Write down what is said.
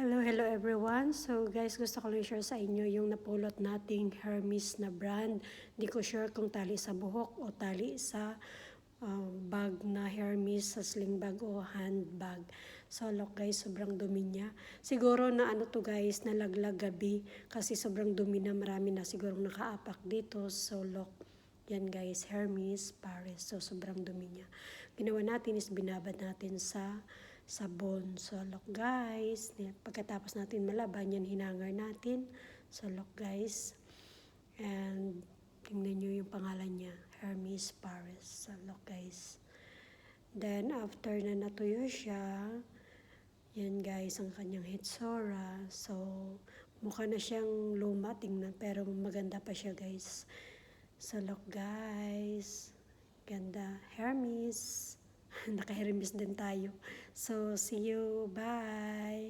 Hello, hello everyone. So guys, gusto ko lang share sa inyo yung napulot nating Hermes na brand. Di ko sure kung tali sa buhok o tali sa um, bag na Hermes sa sling bag o handbag. So look guys, sobrang dumi niya. Siguro na ano to guys, nalaglag gabi kasi sobrang dumi na marami na siguro nakaapak dito. So look, yan guys, Hermes, Paris. So sobrang dumi niya. Ginawa natin is binabad natin sa sabon. So, look guys, pagkatapos natin malaban, yan hinangar natin. So, look guys. And, tingnan nyo yung pangalan niya, Hermes Paris. So, look guys. Then, after na natuyo siya, yan guys, ang kanyang hitsura. So, mukha na siyang luma, tingnan, pero maganda pa siya guys. So, look guys. Ganda. Hermes. Naka-Hermes din tayo. So, see you. Bye!